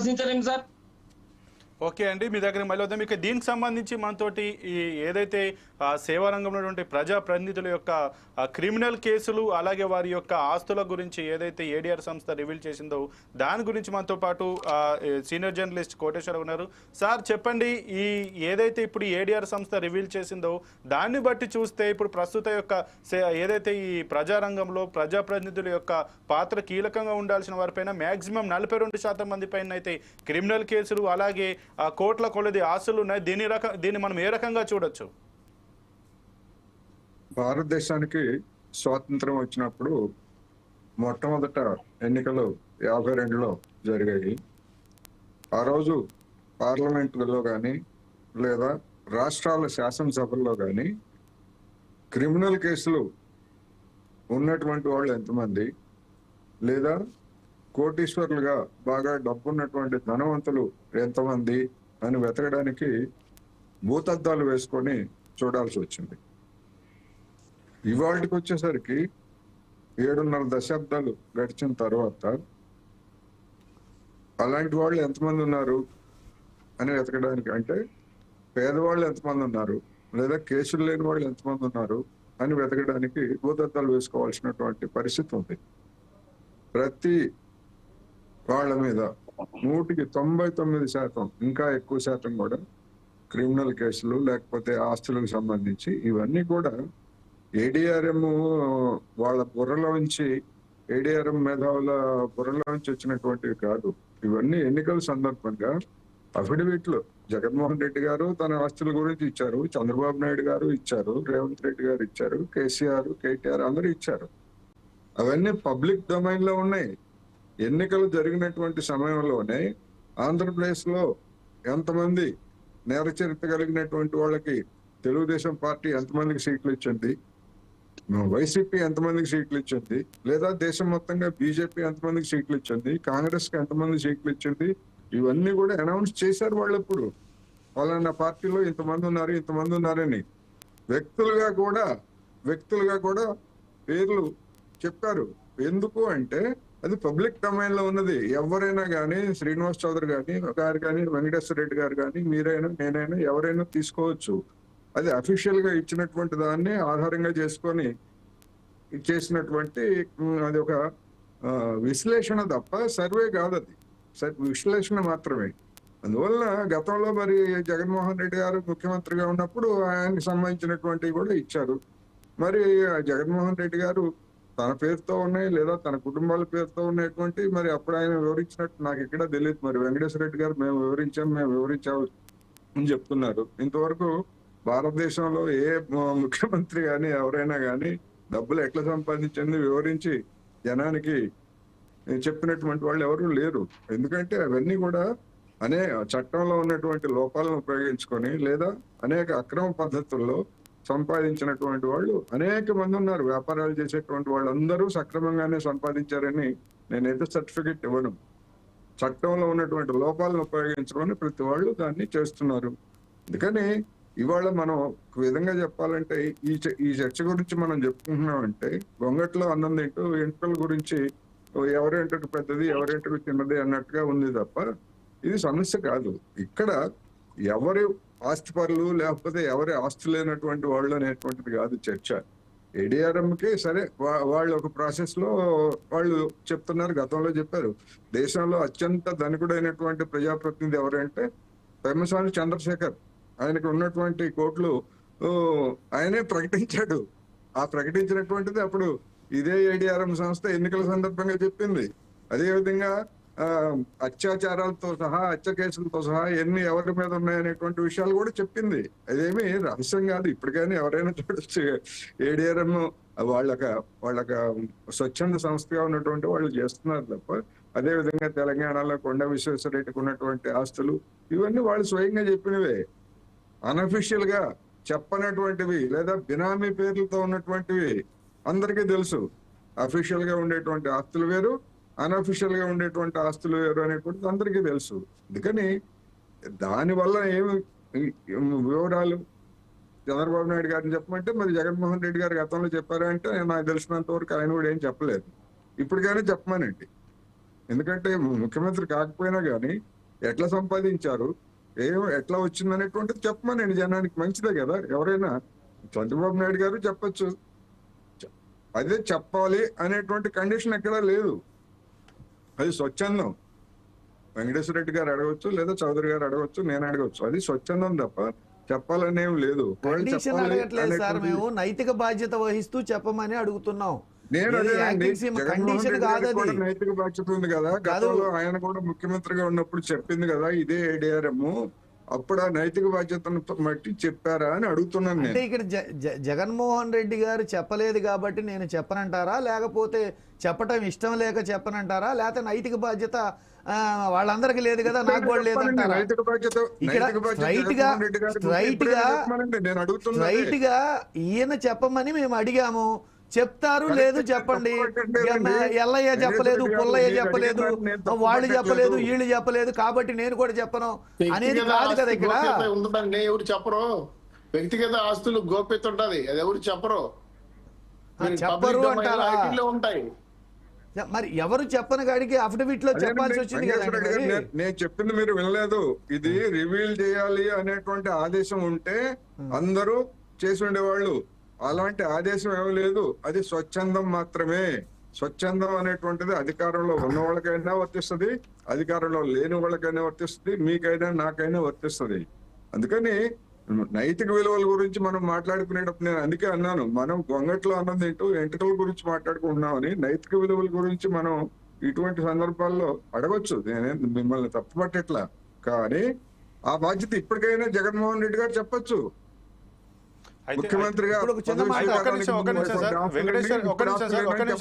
ప్రశ్నించలేము sir okay అండి మీ దగ్గర మళ్ళీ వద్దాం. ఇక దీనికి సంబంధించి మనతోటి ఈ ఏదైతే సేవా రంగంలో ప్రజా ప్రతినిధుల యొక్క క్రిమినల్ కేసులు అలాగే వారి యొక్క ఆస్తుల గురించి ఏదైతే ఏడిఆర్ సంస్థ రివీల్ చేసిందో దాని గురించి మనతో పాటు సీనియర్ జర్నలిస్ట్ కోటేశ్వర ఉన్నారు. సార్ చెప్పండి ఈ ఏదైతే ఇప్పుడు ఏడిఆర్ సంస్థ రివీల్ చేసిందో దాన్ని బట్టి చూస్తే ఇప్పుడు ప్రస్తుత యొక్క సే- ఏదైతే ఈ ప్రజారంగంలో ప్రజాప్రతినిధుల యొక్క పాత్ర కీలకంగా ఉండాల్సిన వారిపైన మ్యాక్సిమం నలభై రెండు శాతం మంది పైన అయితే క్రిమినల్ కేసులు అలాగే కోట్ల కొలది ఆస్తులు ఉన్నాయి. దీని రకం దీన్ని మనం ఏ రకంగా చూడొచ్చు? భారతదేశానికి స్వాతంత్రం వచ్చినప్పుడు మొట్టమొదట ఎన్నికలు యాభై రెండులో జరిగాయి. ఆ రోజు పార్లమెంటులో కానీ లేదా రాష్ట్రాల శాసనసభల్లో కానీ క్రిమినల్ కేసులు ఉన్నటువంటి వాళ్ళు ఎంతమంది? లేదా కోటీశ్వర్లుగా బాగా డబ్బున్నటువంటి ధనవంతులు ఎంతమంది అని వెతకడానికి భూతద్దాలు వేసుకొని చూడాల్సి వచ్చింది. ఇవాళకి వచ్చేసరికి ఏడున్నర దశాబ్దాలు గడిచిన తర్వాత అలాంటి వాళ్ళు ఎంతమంది ఉన్నారు అని వెతకడానికి అంటే పేదవాళ్ళు ఎంతమంది ఉన్నారు లేదా కేసులు లేని వాళ్ళు ఎంతమంది ఉన్నారు అని వెతకడానికి భూతద్దాలు వేసుకోవాల్సినటువంటి పరిస్థితి ఉంది. ప్రతి వాళ్ళ మీద నూటికి తొంభై తొమ్మిది శాతం ఇంకా ఎక్కువ శాతం కూడా క్రిమినల్ కేసులు లేకపోతే ఆస్తులకు సంబంధించి ఇవన్నీ కూడా ఏడిఆర్ఎం వాళ్ళ బుర్రలోంచి ఏడిఆర్ఎం మేధావుల బుర్రలో నుంచి వచ్చినటువంటివి కాదు. ఇవన్నీ ఎన్నికల సందర్భంగా అఫిడవిట్లు. జగన్మోహన్ రెడ్డి గారు తన ఆస్తుల గురించి ఇచ్చారు చంద్రబాబు నాయుడు గారు ఇచ్చారు రేవంత్ రెడ్డి గారు ఇచ్చారు కేసీఆర్ కేటీఆర్ అందరూ ఇచ్చారు. అవన్నీ పబ్లిక్ డొమైన్లో ఉన్నాయి. ఎన్నికలు జరిగినటువంటి సమయంలోనే ఆంధ్రప్రదేశ్లో ఎంతమంది నేర చరిత్ర కలిగినటువంటి వాళ్ళకి తెలుగుదేశం పార్టీ ఎంతమందికి సీట్లు ఇచ్చింది? వైసీపీ ఎంతమందికి సీట్లు ఇచ్చింది? లేదా దేశం మొత్తంగా బీజేపీ ఎంతమందికి సీట్లు ఇచ్చింది? కాంగ్రెస్కి ఎంతమంది సీట్లు ఇచ్చింది? ఇవన్నీ కూడా అనౌన్స్ చేశారు వాళ్ళు ఇప్పుడు వాళ్ళన్న పార్టీలో ఇంతమంది ఉన్నారు ఇంతమంది ఉన్నారని వ్యక్తులుగా కూడా వ్యక్తులుగా కూడా పేర్లు చెప్పారు. ఎందుకు అంటే అది పబ్లిక్ డొమైన్లో ఉన్నది. ఎవరైనా కానీ శ్రీనివాస్ చౌదరి కానీ గారు కానీ వెంకటేశ్వర రెడ్డి గారు కానీ మీరైనా నేనైనా ఎవరైనా తీసుకోవచ్చు. అది అఫీషియల్గా ఇచ్చినటువంటి దాన్ని ఆధారంగా చేసుకొని చేసినటువంటి అది ఒక విశ్లేషణ తప్ప సర్వే కాదు అది సర్- విశ్లేషణ మాత్రమే. అందువల్ల గతంలో మరి జగన్మోహన్ రెడ్డి గారు ముఖ్యమంత్రిగా ఉన్నప్పుడు ఆయనకి సంబంధించినటువంటివి కూడా ఇచ్చారు. మరి ఆ జగన్మోహన్ రెడ్డి గారు తన పేరుతో ఉన్నాయి లేదా తన కుటుంబాల పేరుతో ఉన్నటువంటి మరి అప్పుడు ఆయన వివరించినట్టు నాకు ఎక్కడ తెలియదు మరి వెంకటేశ్వర రెడ్డి గారు మేము వివరించాం మేము వివరించాము అని చెప్తున్నారు. ఇంతవరకు భారతదేశంలో ఏ ముఖ్యమంత్రి కానీ ఎవరైనా కానీ డబ్బులు ఎట్లా సంపాదించింది వివరించి జనానికి చెప్పినటువంటి వాళ్ళు ఎవరు లేరు. ఎందుకంటే అవన్నీ కూడా అనే చట్టంలో ఉన్నటువంటి లోపాలను ఉపయోగించుకొని లేదా అనేక అక్రమ పద్ధతుల్లో సంపాదించినటువంటి వాళ్ళు అనేక మంది ఉన్నారు. వ్యాపారాలు చేసేటువంటి వాళ్ళందరూ సక్రమంగానే సంపాదించారని నేనైతే సర్టిఫికెట్ ఇవ్వను. చట్టంలో ఉన్నటువంటి లోపాలను ఉపయోగించుకొని ప్రతి వాళ్ళు దాన్ని చేస్తున్నారు. అందుకని ఇవాళ మనం ఒక విధంగా చెప్పాలంటే ఈ ఈ చర్చ గురించి మనం చెప్పుకుంటున్నామంటే గొంగట్లో అన్నం తింటూ ఎంట్రుకల గురించి ఎవరేంటకు పెద్దది ఎవరేంటకు చిన్నది అన్నట్టుగా ఉంది తప్ప ఇది సమస్య కాదు. ఇక్కడ ఎవరి ఆస్తిపరులు లేకపోతే ఎవరి ఆస్తి లేనటువంటి వాళ్ళు అనేటువంటిది కాదు చర్చ. ADRM కి సరే వా- వాళ్ళు ఒక ప్రాసెస్లో వాళ్ళు చెప్తున్నారు గతంలో చెప్పారు. దేశంలో అత్యంత ధనికుడైనటువంటి ప్రజాప్రతినిధి ఎవరంటే పెమ్మసాని చంద్రశేఖర్. ఆయనకు ఉన్నటువంటి కోట్లు ఆయనే ప్రకటించాడు. ఆ ప్రకటించినటువంటిది అప్పుడు ఇదే ఏడిఆర్ఎం సంస్థ ఎన్నికల సందర్భంగా చెప్పింది. అదేవిధంగా అత్యాచారాలతో సహా హత్య కేసులతో సహా ఎన్ని ఎవరి మీద ఉన్నాయనేటువంటి విషయాలు కూడా చెప్పింది. అదేమి రహస్యం కాదు. ఇప్పటికైనా ఎవరైనా చూడొచ్చు. ఏడిఆర్ఎం వాళ్ళక వాళ్ళక స్వచ్ఛంద సంస్థగా ఉన్నటువంటి వాళ్ళు చేస్తున్నారు తప్ప అదే విధంగా తెలంగాణలో కొండ విశ్వేశ్వరరెడ్డికి ఉన్నటువంటి ఆస్తులు ఇవన్నీ వాళ్ళు స్వయంగా చెప్పినవే. అన్అఫిషియల్గా చెప్పనటువంటివి లేదా బినామీ పేర్లతో ఉన్నటువంటివి అందరికీ తెలుసు. అఫీషియల్గా ఉండేటువంటి ఆస్తులు వేరు అన్అఫిషియల్గా ఉండేటువంటి ఆస్తులు వేరు అనేటువంటిది అందరికీ తెలుసు. అందుకని దాని వల్ల ఏమి వివరాలు చంద్రబాబు నాయుడు గారిని చెప్పమంటే మరి జగన్మోహన్ రెడ్డి గారు గతంలో చెప్పారంటే నాకు తెలిసినంత వరకు ఆయన కూడా ఏం చెప్పలేదు. ఇప్పటికైనా చెప్పమనండి. ఎందుకంటే ముఖ్యమంత్రి కాకపోయినా కానీ ఎట్లా సంపాదించారు ఏం ఎట్లా వచ్చింది అనేటువంటిది చెప్పమనండి. జనానికి మంచిదే కదా. ఎవరైనా చంద్రబాబు నాయుడు గారు చెప్పొచ్చు. అదే చెప్పాలి అనేటువంటి కండిషన్ ఎక్కడా లేదు. అది స్వచ్ఛందం. వెంకటేశ్వర రెడ్డి గారు అడగవచ్చు లేదా చౌదరి గారు అడగవచ్చు నేను అడగవచ్చు అది స్వచ్ఛందం తప్ప చెప్పాలని లేదు. మేము. నైతిక బాధ్యత వహిస్తూ చెప్పమని అడుగుతున్నాం. నేను కండిషన్ కాదు నైతిక బాధ్యత ఉంది కదా. కాదు. గతంలో ఆయన కూడా ముఖ్యమంత్రిగా ఉన్నప్పుడు చెప్పింది కదా ఇదే ఏడిఆర్ఎం అప్పుడు ఆ నైతిక బాధ్యతను మట్టి చెప్పారా అని అడుగుతున్నాను అంటే ఇక్కడ జగన్మోహన్ రెడ్డి గారు చెప్పలేదు కాబట్టి నేను చెప్పనంటారా? లేకపోతే చెప్పటం ఇష్టం లేక చెప్పనంటారా? లేకపోతే నైతిక బాధ్యత వాళ్ళందరికీ లేదు కదా నాకు కూడా లేదంటారా? straight గా- స్ట్రైట్గా ఈయన చెప్పమని మేము అడిగాము. చెప్తారు లేదు చెప్పండి. ఎల్లయ్య చెప్పలేదు పుల్లయ్య చెప్పలేదు వాళ్ళు చెప్పలేదు. వీళ్ళు చెప్పలేదు కాబట్టి నేను కూడా చెప్పను. అనేది కాదు కదా ఇక్కడ. ఉంటుందండి ఎవరు చెప్పరు. వ్యక్తిగత ఆస్తులు గోప్యత ఉంటది అది ఎవరు చెప్పరు. చెప్పరు అంటారా? ఉంటాయి. మరి ఎవరు చెప్పని కాడికి అఫిడవిట్లో చెప్పాల్సి వచ్చింది నేను చెప్పింది మీరు వినలేదు. ఇది రివీల్ చేయాలి అనేటువంటి ఆదేశం ఉంటే అందరూ చేసి ఉండేవాళ్ళు. అలాంటి ఆదేశం ఏమీ లేదు. అది స్వచ్ఛందం మాత్రమే. స్వచ్ఛందం అనేటువంటిది అధికారంలో ఉన్న వాళ్ళకైనా వర్తిస్తుంది అధికారంలో లేని వాళ్ళకైనా వర్తిస్తుంది మీకైనా నాకైనా వర్తిస్తుంది. అందుకని నైతిక విలువల గురించి మనం మాట్లాడుకునేటప్పుడు నేను అందుకే అన్నాను మనం గొంగట్లో అన్నం తింటూ ఎంట్రుకల గురించి మాట్లాడుకుంటున్నామని నైతిక విలువల గురించి మనం ఇటువంటి సందర్భాల్లో అడగొచ్చు. నేనే మిమ్మల్ని తప్పుపట్టేట్లా. కానీ ఆ బాధ్యత ఇప్పటికైనా జగన్మోహన్ రెడ్డి గారు చెప్పొచ్చు. ముఖ్యమంత్రిగా ఒక నిమిషం సార్. వెంకటేశ్వర ఒక్క నిమిషం సార్ ఇప్పుడు నిమిషం.